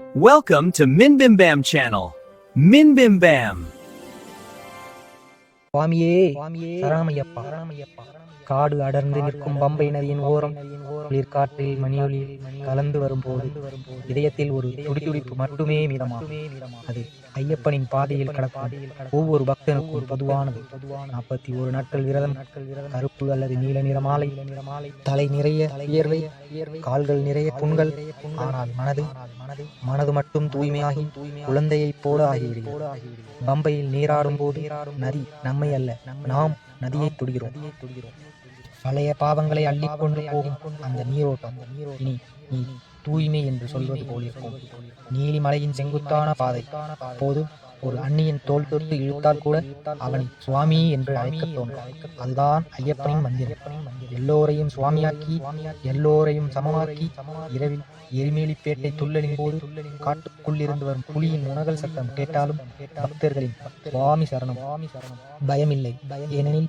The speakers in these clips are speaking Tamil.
Welcome to Min Bim Bam channel. Min Bim Bam. சுவாமியே சரணமையப்பா காடு அடர்ந்து நிற்கும் பம்பை நதியின் ஓரம் குளிர்காற்றில் மணியொலி கலந்து வரும்போது இதயத்தில் ஒரு துடிதுடிப்பு மட்டுமே மீதமாகும் அது ஐயப்பனின் பாதையில் கடக்கும். ஒவ்வொரு பக்தனுக்கும் பொதுவானது. நாற்பத்தி ஒரு நாட்கள் விரதம். கருப்பு அல்லது நீல நிறமாலை. தலை நிறைய வியர்வை. கால்கள் நிறைய புண்கள். ஆனால் மனது மனது மட்டும் தூய்மையாகி குழந்தையைப் போல ஆகிவிடுகிறது. பம்பையில் நீராடும் போது நதி நம்மை அல்ல நாம் நதியை தொடுகிறோம். பழைய பாவங்களை அள்ளிக்கொண்டு போகும் அந்த நீரோட்டம். இனி நீ தூய்மை என்று சொல்வது போலிருக்கும் நீலிமலையின் செங்குத்தான பாதை. அப்போது ஒரு அந்நியன் தோல் தொட்டு இழுத்தால் கூட அவனை சுவாமி என்று அழைக்கத் தோன்றும். அதுதான் ஐயப்பனின் மந்திரம். எல்லோரையும் சுவாமியாக்கி எல்லோரையும் சமமாக்கி இரவில் எரிமேலிப்பேட்டை துள்ளலின் போது காட்டுக்குள் இருந்து வரும் புலியின் உணகல் சத்தம் கேட்டாலும் பக்தர்களின் சுவாமி சரணம். பயமில்லை. ஏனெனில்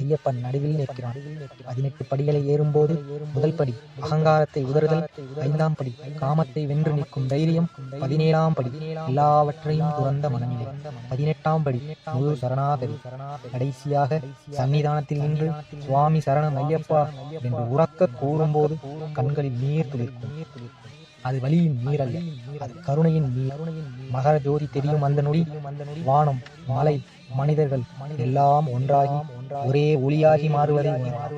ஐயப்பன் நடுவில் நிற்கிறான். பதினெட்டு படிகளை ஏறும்போது முதல் படி அகங்காரத்தை உதறுதல் ஐந்தாம் படி காமத்தை வென்று நிற்கும் தைரியம் பதினேழாம் படி எல்லாவற்றையும் துறந்த மனநிலை பதினெட்டாம் படி முழு சரணாகதி. கடைசியாக சன்னிதானத்தில் நின்று சுவாமி சரணம் ஐயப்பா என்று உறக்க கூறும்போது கண்களில் நீர் துளிர்க்கும். அது வலியின் நீர் அல்ல அது கருணையின் நீர். மகர ஜோதி தெரியும் அந்த நொடி. வானம் மலை மனிதர்கள் எல்லாம் ஒன்றாகி ஒரே ஒளியாகி மாறுவதை உணர்வார்.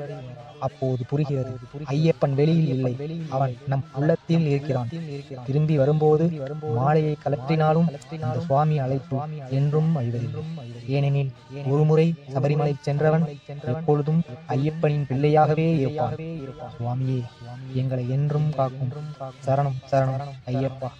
அப்போது புரிகிறது ஐயப்பன் வெளியில் இல்லை. அவன் நம் உள்ளத்தில் இருக்கிறான். திரும்பி வரும்போது மாலையை கலற்றினாலும் அந்த சுவாமி அழைப்பு என்றும் அழிவதில்லை. ஏனெனில் ஒருமுறை சபரிமலை சென்றவன் எப்பொழுதும் ஐயப்பனின் பிள்ளையாகவே இருப்பான். சுவாமியே எங்களை என்றும் காக்கும். சரணம் சரணம் ஐயப்பா.